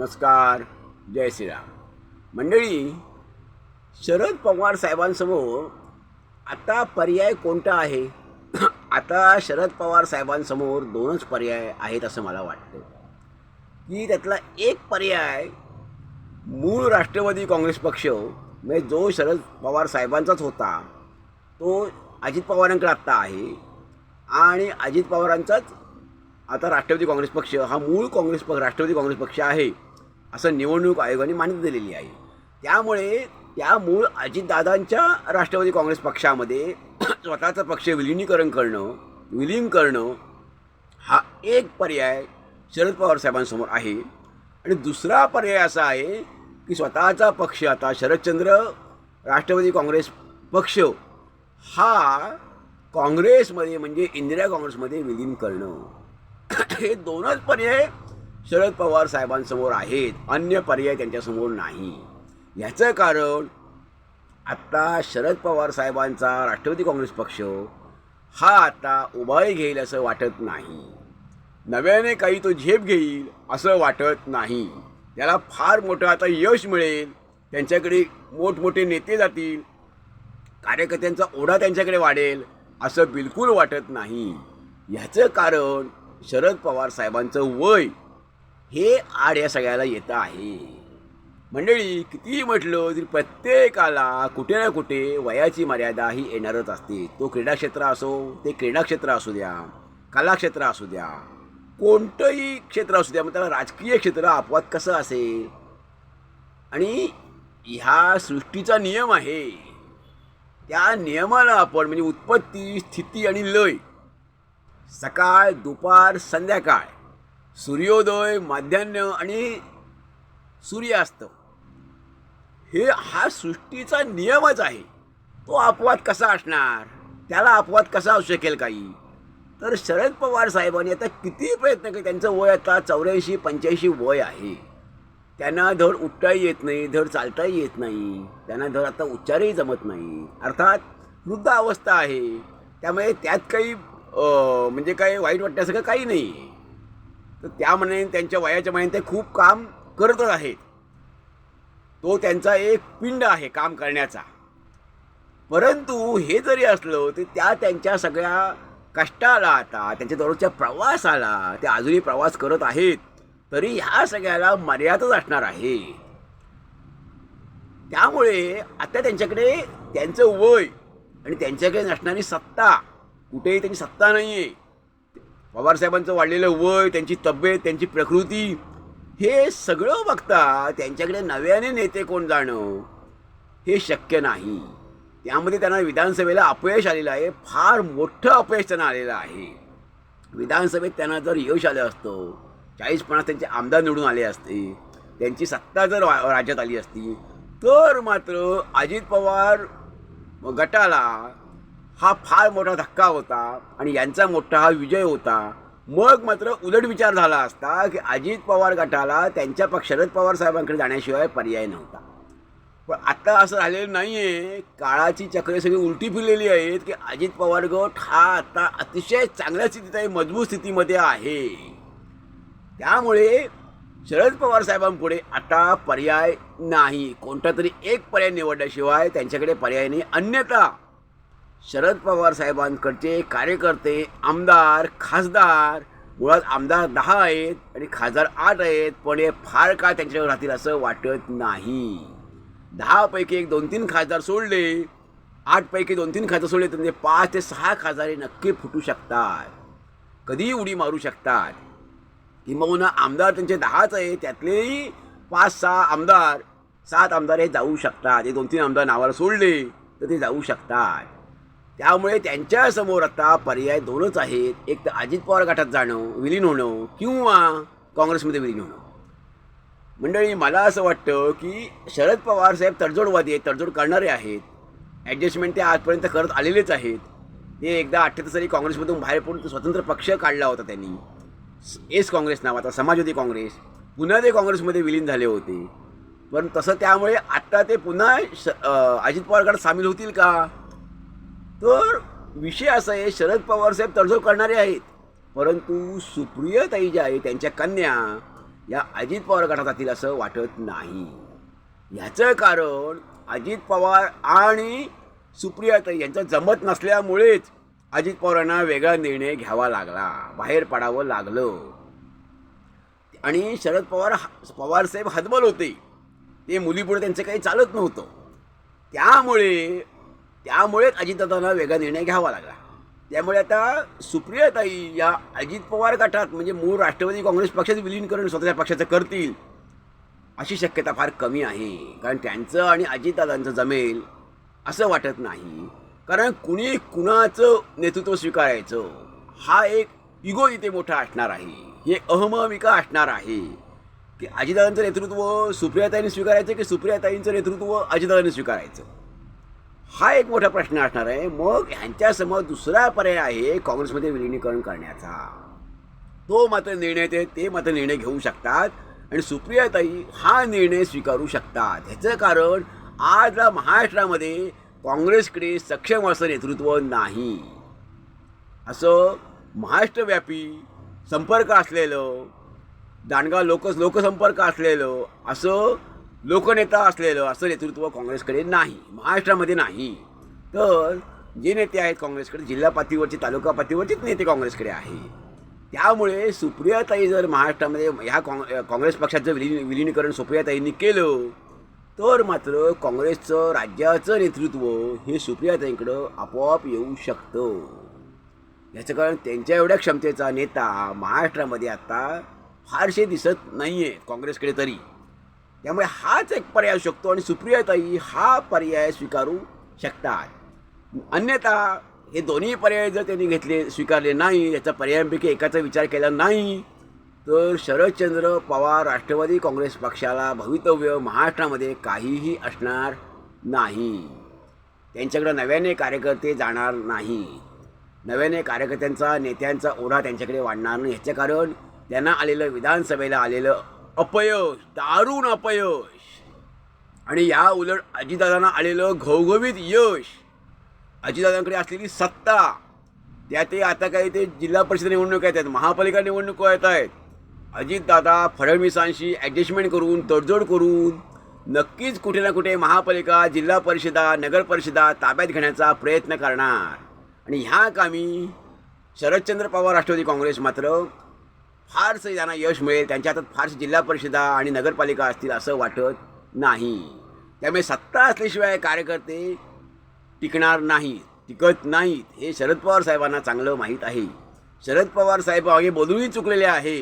नमस्कार जय श्रीराम. मंडळी शरद पवार साहेबांसमोर आता पर्याय कोणता आहे? आता शरद पवार साहेबांसमोर दोनच पर्याय आहेत असं मला वाटतं. की त्यातला एक पर्याय मूळ राष्ट्रवादी काँग्रेस पक्ष म्हणजे जो शरद पवार साहेबांचाच होता तो अजित पवारांकडे आत्ता आहे. आणि अजित पवारांचाच आता राष्ट्रवादी काँग्रेस पक्ष हा मूळ काँग्रेस पक्ष राष्ट्रवादी काँग्रेस पक्ष आहे. असं निवडणूक आयोगाने मान्यता दिलेली आहे. त्यामुळे त्या मूळ अजितदादांच्या राष्ट्रवादी काँग्रेस पक्षामध्ये स्वतःचं पक्ष विलिनीकरण करणं विलीन करणं हा एक पर्याय शरद पवार साहेबांसमोर आहे. आणि दुसरा पर्याय असा आहे की स्वतःचा पक्ष आता शरदचंद्र राष्ट्रवादी काँग्रेस पक्ष हा काँग्रेसमध्ये म्हणजे इंदिरा काँग्रेसमध्ये विलीन करणं. हे दोनच पर्याय शरद पवार साहेबांसमोर आहेत अन्य पर्याय त्यांच्यासमोर नाही. ह्याचं कारण आत्ता शरद पवार साहेबांचा राष्ट्रवादी काँग्रेस पक्ष हा आता उभारी घेईल असं वाटत नाही. नव्याने काही तो झेप घेईल असं वाटत नाही. त्याला फार मोठं आता यश मिळेल. त्यांच्याकडे मोठमोठे नेते जातील. कार्यकर्त्यांचा ओढा त्यांच्याकडे वाढेल असं बिलकुल वाटत नाही. ह्याचं कारण शरद पवार साहेबांचं वय हे आड या सगळ्याला येतं आहे. मंडळी कितीही म्हटलं तरी प्रत्येकाला कुठे ना कुठे वयाची मर्यादा ही येणारच असते. तो क्रीडाक्षेत्र असो ते क्रीडाक्षेत्र असू द्या कलाक्षेत्र असू द्या कोणतंही क्षेत्र असू द्या मग त्याला राजकीय क्षेत्र अपवाद कसं असेल? आणि ह्या सृष्टीचा नियम आहे. त्या नियमाला आपण म्हणजे उत्पत्ती स्थिती आणि लय सकाळ दुपार संध्याकाळ सूर्योदय माध्यान्ह आणि सूर्यास्त. हे हा सृष्टीचा नियमच आहे. तो अपवाद कसा असणार? त्याला अपवाद कसा असू शकेल काही? तर शरद पवार साहेबांनी आता किती प्रयत्न केले त्यांचं वय आता चौऱ्याऐंशी पंच्याऐंशी वय आहे. त्यांना धड उठताही येत नाही धड चालताही येत नाही. त्यांना धड आता उच्चारही जमत नाही. अर्थात वृद्ध अवस्था आहे. त्यामुळे त्यात काही म्हणजे काही वाईट वाटण्यासारखं काही नाही तर त्या म्हणे त्यांच्या वयाच्या महिन्यात ते खूप काम करतच आहेत. तो त्यांचा एक पिंड आहे काम करण्याचा. परंतु हे जरी असलं तर त्या त्यांच्या सगळ्या कष्टाला आता त्यांच्या दररोजच्या प्रवासाला ते अजूनही प्रवास करत आहेत तरी ह्या सगळ्याला मर्यादाच असणार आहे. त्यामुळे आता त्यांच्याकडे त्यांचं वय आणि त्यांच्याकडे नसणारी सत्ता कुठेही त्यांची सत्ता नाही आहे पवारसाहेबांचं वाढलेलं वय त्यांची तब्येत त्यांची प्रकृती हे सगळं बघता त्यांच्याकडे नव्याने नेते कोण जाणं? हे शक्य नाही. त्यामध्ये त्यांना विधानसभेला अपयश आलेलं आहे फार मोठं अपयश त्यांना आलेलं आहे. विधानसभेत त्यांना जर यश आलं असतं चाळीस पन्नास त्यांचे आमदार निवडून आले असते त्यांची सत्ता जर राज्यात आली असती तर मात्र अजित पवार गटाला हा फार मोठा धक्का होता आणि यांचा मोठा हा विजय होता. मग मात्र उलट विचार झाला असता की अजित पवार गटाला त्यांच्या पक्ष शरद पवार साहेबांकडे जाण्याशिवाय पर्याय नव्हता. पण आत्ता असं झालेलं नाही आहे काळाची चक्रे सगळी उलटी फिरलेली आहेत की अजित पवार गट हा आता अतिशय चांगल्या स्थितीत आहे मजबूत स्थितीमध्ये आहे. त्यामुळे शरद पवार साहेबांपुढे आता पर्याय नाही. कोणता तरी एक पर्याय निवडल्याशिवाय त्यांच्याकडे पर्याय नाही. अन्यथा शरद पवार साहेबांकडचे कार्यकर्ते आमदार खासदार मुळात आमदार दहा आहेत आणि खासदार आठ आहेत पण हे फार काय त्यांच्यावर राहतील असं वाटत नाही. दहापैकी एक दोन तीन खासदार सोडले आठपैकी दोन तीन खासदार सोडले तर म्हणजे पाच ते सहा खासदार हे नक्की फुटू शकतात. कधीही उडी मारू शकतात. किंबहुना आमदार त्यांचे दहाच आहे त्यातलेही पाच सहा आमदार सात आमदार हे जाऊ शकतात. हे दोन तीन आमदार नावाला सोडले तर ते जाऊ शकतात. त्यामुळे त्यांच्यासमोर आता पर्याय दोनच आहेत. एक तर अजित पवार गटात जाणं विलीन होणं किंवा काँग्रेसमध्ये विलीन होणं. मंडळी मला असं वाटतं की शरद पवार साहेब तडजोडवादी आहेत तडजोड करणारे आहेत. ॲडजस्टमेंट ते आजपर्यंत करत आलेलेच आहेत. ते एकदा अठ्ठ्याहत्तर साली काँग्रेसमधून बाहेर पडून स्वतंत्र पक्ष काढला होता त्यांनी. एस काँग्रेस नावाचा समाजवादी काँग्रेस. पुन्हा ते काँग्रेसमध्ये विलीन झाले होते. पण तसं त्यामुळे आत्ता ते पुन्हा श अजित पवार गटात सामील होतील का? तर विषय असा आहे शरद पवार साहेब तडजोड करणारे आहेत. परंतु सुप्रियाताई ज्या आहे त्यांच्या कन्या या अजित पवार गटात जातील असं वाटत नाही. ह्याचं कारण अजित पवार आणि सुप्रियाताई यांचं जमत नसल्यामुळेच अजित पवारांना वेगळा निर्णय घ्यावा लागला. बाहेर पडावं लागलं. आणि शरद पवार पवारसाहेब हतबल होते. ते मुलीपुढे त्यांचं काही चालत नव्हतं. त्यामुळे त्यामुळेच अजितदादांना वेगळा निर्णय घ्यावा लागला. त्यामुळे आता सुप्रियाताई या अजित पवार गटात म्हणजे मूळ राष्ट्रवादी काँग्रेस पक्षाचं विलीनीकरण स्वतःच्या पक्षाचं करतील अशी शक्यता फार कमी आहे. कारण त्यांचं आणि अजितदादांचं जमेल असं वाटत नाही. कारण कुणी कुणाचं नेतृत्व स्वीकारायचं हा एक इगो इथे मोठा असणार आहे. हे अहमविका असणार आहे. की अजितदादांचं नेतृत्व सुप्रियाताईंनी स्वीकारायचं की सुप्रियाताईंचं नेतृत्व अजितदादांनी स्वीकारायचं? हा एक मोठा प्रश्न असणार आहे. मग ह्यांच्यासमोर दुसरा पर्याय आहे काँग्रेसमध्ये विलिनीकरण करण्याचा. तो मात्र निर्णय ते ते मात्र निर्णय घेऊ शकतात आणि सुप्रियाताई हा निर्णय स्वीकारू शकतात. ह्याचं कारण आजला महाराष्ट्रामध्ये काँग्रेसकडे सक्षम असं नेतृत्व नाही. असं महाराष्ट्रव्यापी संपर्क असलेलं दांडगा लोक लोकसंपर्क असलेलं असं लोकनेता असलेलं असं नेतृत्व काँग्रेसकडे नाही महाराष्ट्रामध्ये नाही. तर जे नेते आहेत काँग्रेसकडे जिल्हा पातळीवरचे तालुका पातळीवरचेच नेते काँग्रेसकडे आहे. त्यामुळे सुप्रियाताई जर महाराष्ट्रामध्ये ह्या काँग काँग्रेस पक्षाचं विलीन विलिनीकरण सुप्रियाताईंनी केलं तर मात्र काँग्रेसचं राज्याचं नेतृत्व हे सुप्रियाताईंकडं आपोआप येऊ शकतं. याचं कारण त्यांच्या एवढ्या क्षमतेचा नेता महाराष्ट्रामध्ये आता फारसे दिसत नाही आहे काँग्रेसकडे तरी. त्यामुळे हाच एक पर्याय असू शकतो आणि सुप्रियाताई हा पर्याय स्वीकारू शकतात. अन्यथा हे दोन्ही पर्याय जर त्यांनी घेतले स्वीकारले नाही याचा पर्यायांपैकी एकाचा विचार केला नाही तर शरदचंद्र पवार राष्ट्रवादी काँग्रेस पक्षाला भवितव्य महाराष्ट्रामध्ये काहीही असणार नाही. त्यांच्याकडे नव्याने कार्यकर्ते जाणार नाही. नव्याने कार्यकर्त्यांचा नेत्यांचा ओढा त्यांच्याकडे वाढणार नाही. ह्याचं कारण त्यांना आलेलं विधानसभेला आलेलं अपयश दारुण अपयश. आणि या उलट अजितदादांना आलेलं घवघवीत यश. अजितदादांकडे असलेली सत्ता त्या ते आता काही ते जिल्हा परिषद निवडणूक येत आहेत महापालिका निवडणुका येत आहेत. अजितदादा फडणवीसांशी ॲडजस्टमेंट करून तडजोड करून नक्कीच कुठे ना कुठे महापालिका जिल्हा परिषदा नगरपरिषदा ताब्यात घेण्याचा प्रयत्न करणार. आणि ह्या कामी शरदचंद्र पवार राष्ट्रवादी काँग्रेस मात्र फारसं त्यांना यश मिळेल त्यांच्या हातात फारसे जिल्हा परिषदा आणि नगरपालिका असतील असं वाटत नाही. त्यामुळे सत्ता असल्याशिवाय कार्यकर्ते टिकणार नाहीत टिकत नाहीत हे शरद पवार साहेबांना चांगलं माहीत आहे. शरद पवार साहेब मागे बोलूनही चुकलेले आहे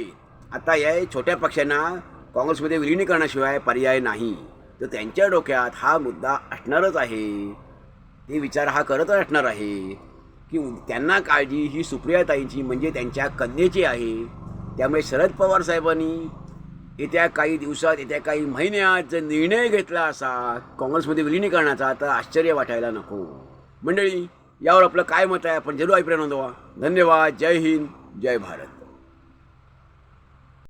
आता या छोट्या पक्षांना काँग्रेसमध्ये विलिनीकरणाशिवाय पर्याय नाही. तर त्यांच्या डोक्यात हा मुद्दा असणारच आहे. ते विचार हा करतच असणार आहे की त्यांना काळजी ही सुप्रियाताईंची म्हणजे त्यांच्या कन्येची आहे. त्यामुळे शरद पवार साहेबांनी येत्या काही दिवसात येत्या काही महिन्यात जर निर्णय घेतला असा काँग्रेसमध्ये विलिनीकरणाचा तर आश्चर्य वाटायला नको. मंडळी यावर आपलं काय मत आहे? आपण जरूर अभिप्राय नोंदवा. धन्यवाद. जय हिंद. जय भारत.